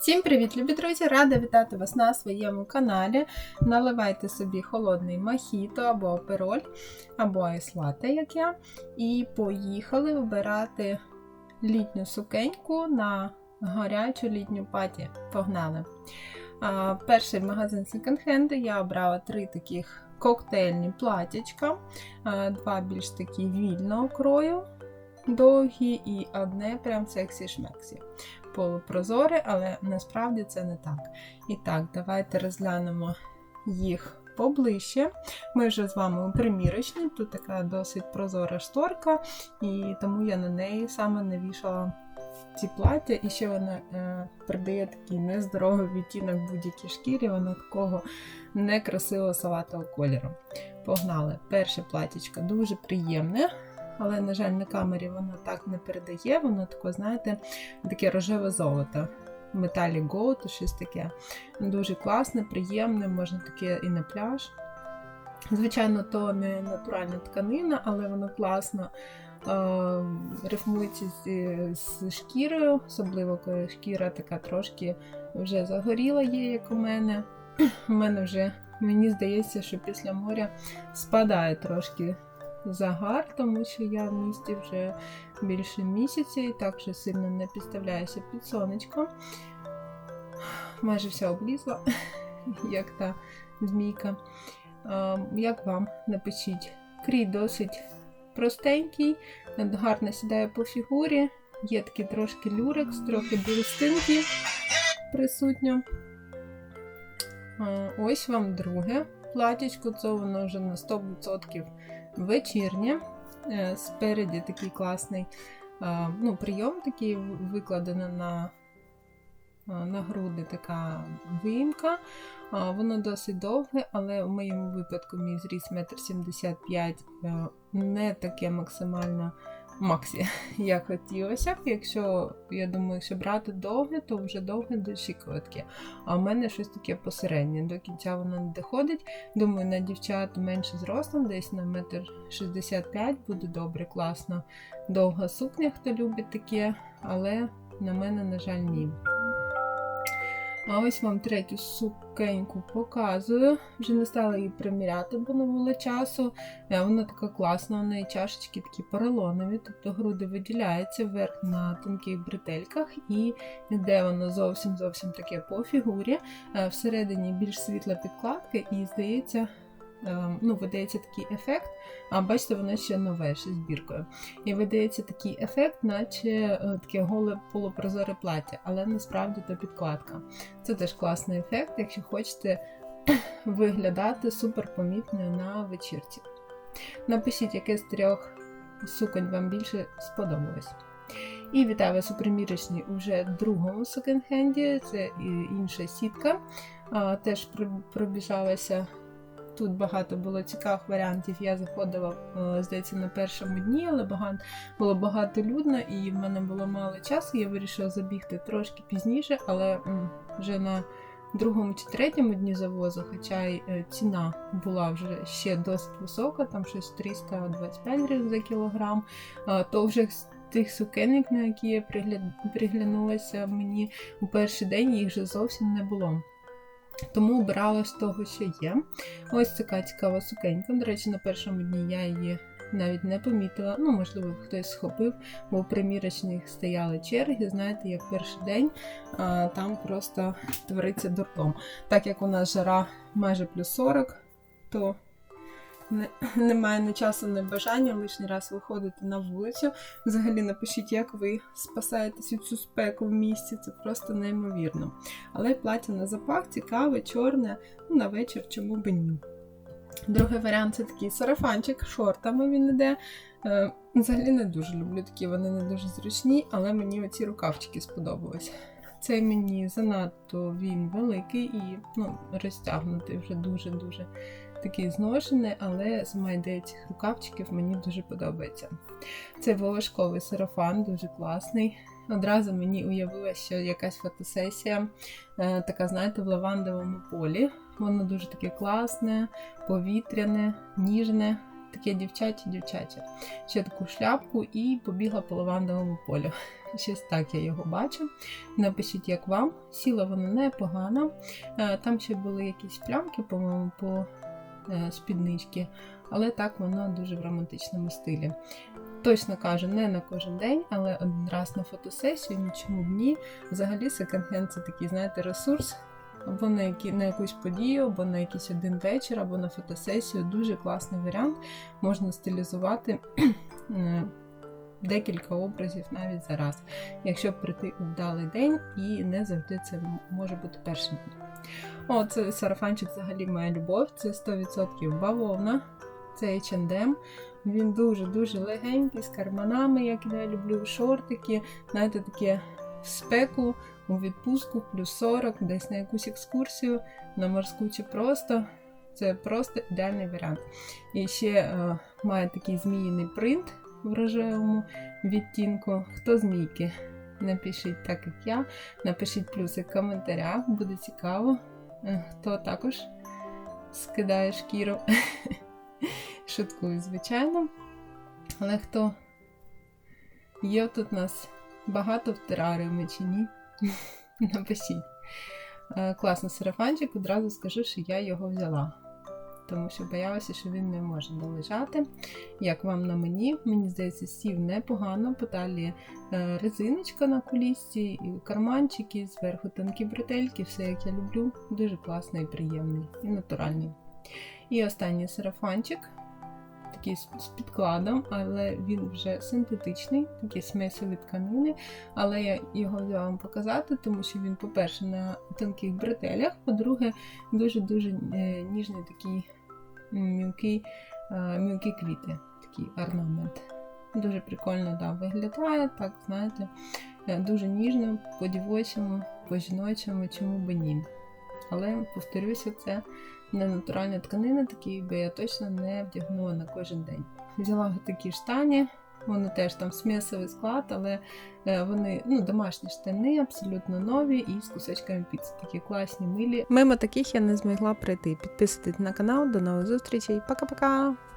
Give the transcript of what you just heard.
Всім привіт, любі друзі! Рада вітати вас на своєму каналі. Наливайте собі холодний мохіто або апероль, або айслате, як я. І поїхали вибирати літню сукеньку на гарячу літню паті. Погнали! Перший магазин секонд-хенду я обрала три таких коктейльні платячка, два більш такі вільного крою. Довгі і одне прям сексі-шмексі полупрозоре, але насправді це не так. І так, давайте розглянемо їх поближче. Ми вже з вами у примірочній, тут така досить прозора шторка, і тому я на неї саме не вішала ці плаття, і ще вона е, придає такий нездоровий відтінок будь-якій шкірі, вона такого некрасивого салатового кольору. Погнали! Перше платтячко дуже приємне але, на жаль, на камері воно так не передає, воно таке, знаєте, таке рожеве золото. Металі Gold, щось таке. Дуже класне, приємне, можна таке і на пляж. Звичайно, то не натуральна тканина, але воно класно е, рифмується з, з шкірою, особливо коли шкіра така трошки вже загоріла є, як у мене. У мене вже, мені здається, що після моря спадає трошки загар, тому що я в місті вже більше місяця і так вже сильно не підставляюся під сонечко. Майже все облізла, як та змійка. Як вам напишіть? Крій досить простенький, гарно сідає по фігурі, є такий трошки люрекс, трохи бурстинки присутньо. Ось вам друге платічко, це воно вже на 100% вечірнє. Е, спереді такий класний ну, прийом, такий викладено на на груди така виїмка. Воно досить довге, але в моєму випадку мій зріс 1,75 м е, не таке максимально максі, як хотілося б. Якщо, я думаю, що брати довге, то вже довге до щиколотки. А в мене щось таке посереднє. До кінця воно не доходить. Думаю, на дівчат менше зростом, десь на метр шістдесят п'ять буде добре, класно. Довга сукня, хто любить таке, але на мене, на жаль, ні. А ось вам третю сукеньку показую. Вже не стала її приміряти, бо не було часу. Е, вона така класна, у неї чашечки такі поролонові, тобто груди виділяються вверх на тонких бретельках, і йде воно зовсім-зовсім таке по фігурі. Е, всередині більш світла підкладка, і здається, ну, видається такий ефект, а бачите, воно ще нове, ще збіркою. І видається такий ефект, наче е, таке голе полупрозоре плаття, але насправді то підкладка. Це теж класний ефект, якщо хочете виглядати супер помітною на вечірці. Напишіть, яке з трьох суконь вам більше сподобалось. І вітаю вас у примірочній уже другому секонд-хенді, це інша сітка. Теж пробіжалася Тут багато було цікавих варіантів. Я заходила, е, здається, на першому дні, але багато, було багато людно і в мене було мало часу. Я вирішила забігти трошки пізніше, але вже на другому чи третьому дні завозу, хоча й е, ціна була вже ще досить висока, там щось 325 гривень за кілограм, то вже тих сукенник, на які я приглянулася мені у перший день, їх вже зовсім не було. Тому обирала з того, що є. Ось така цікава сукенька. До речі, на першому дні я її навіть не помітила. Ну, можливо, хтось схопив, бо в примірочних стояли черги. Знаєте, як перший день а, там просто твориться дурдом. Так як у нас жара майже плюс 40, то немає ні часу, ні бажання лишній раз виходити на вулицю. Взагалі напишіть, як ви спасаєтесь від цю спеку в місті, це просто неймовірно. Але плаття на запах цікаве, чорне, ну на вечір чому б ні. Другий варіант це такий сарафанчик, шортами він іде. Е, взагалі не дуже люблю такі, вони не дуже зручні, але мені оці рукавчики сподобались. Цей мені занадто він великий і ну, розтягнутий вже дуже-дуже такий зношений, але сама ідея цих рукавчиків мені дуже подобається. Це волошковий сарафан, дуже класний. Одразу мені уявилося, що якась фотосесія, е, така, знаєте, в лавандовому полі. Воно дуже таке класне, повітряне, ніжне. таке дівчаче-дівчаче. Ще таку шляпку і побігла по лавандовому полю. Щось так я його бачу. Напишіть, як вам. Сіла вона непогано. Е, Там ще були якісь плямки, по-моєму, по е, спідничці, але так воно дуже в романтичному стилі. Точно кажу, не на кожен день, але один раз на фотосесію, нічому б ні. Взагалі, секонд-хенд це такий, знаєте, ресурс. Або на, які, на якусь подію, або на якийсь один вечір, або на фотосесію. Дуже класний варіант. Можна стилізувати е, декілька образів навіть зараз, якщо прийти у вдалий день, і не завжди це може бути перший день. О, це сарафанчик взагалі моя любов. Це 100% бавовна, це H&M. Він дуже-дуже легенький, з карманами, як я люблю, шортики, знаєте, таке в спеку, у відпустку, плюс 40, десь на якусь екскурсію, на морську чи просто. Це просто ідеальний варіант. І ще е, має такий зміїний принт в рожевому відтінку. Хто змійки? Напишіть так, як я. Напишіть плюси в коментарях, буде цікаво. Хто також скидає шкіру. Шуткую, звичайно. Але хто є тут у нас багато в тераріумі чи ні? Напишіть. Е, Класний сарафанчик, одразу скажу, що я його взяла. Тому що боялася, що він не може долежати. Як вам на мені, мені здається, сів непогано. По талії е, резиночка на кулісці, карманчики, зверху тонкі бретельки, все як я люблю. Дуже класний приємний і натуральний. І останній сарафанчик, такий з підкладом, але він вже синтетичний, такі смесові тканини. Але я його взяла вам показати, тому що він, по-перше, на тонких бретелях, по-друге, дуже-дуже е, ніжний такий мілкий, е, мілкі квіти, такий орнамент. Дуже прикольно да, виглядає, так, знаєте, е, дуже ніжно, по-дівочому, по-жіночому, чому би ні. Але, повторюся, це не натуральна тканина, такі би я точно не вдягнула на кожен день. Взяла такі штані, вони теж там смісовий склад, але е, вони ну, домашні штани, абсолютно нові і з кусочками піци. Такі класні, милі. Мимо таких я не змогла прийти. Підписуйтесь на канал, до нових зустрічей. Пока-пока!